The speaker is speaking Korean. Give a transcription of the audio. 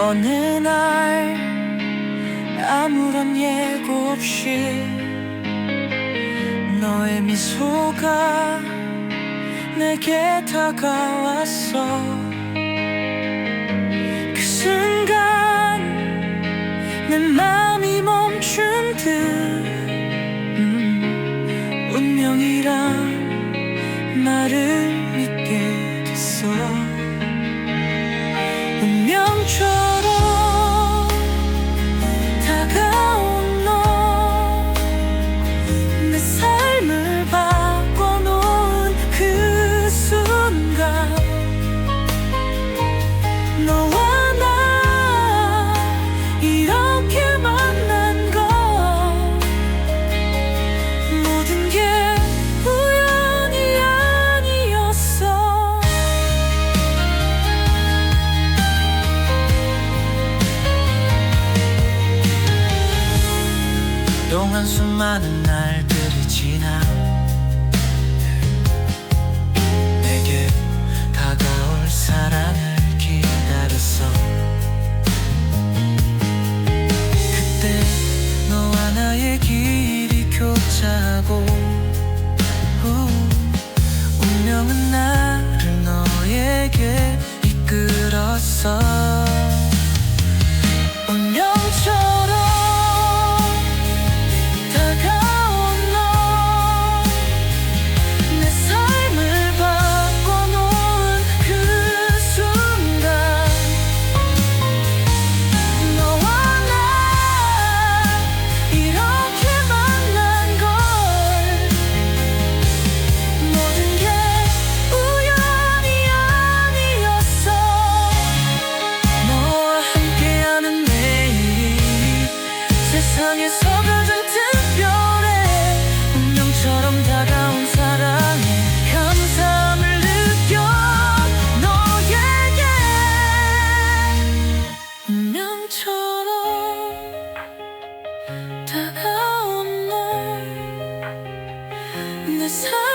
어느 날 아무런 예고 없이 너의 미소가 내게 다가왔어. 그 순간 내 마음이 멈춘 듯 음, 운명이란 말을 믿게 됐어 너와 나 이렇게 만난 것 모든 게 우연이 아니었어. 동안 수많은 날들이 지나 길이 교차하고 후, 운명은 나를 너에게 이끌었어 처럼 다가온 사랑에 감사함을 느껴 너에게. 운명처럼 다가온 널내 삶을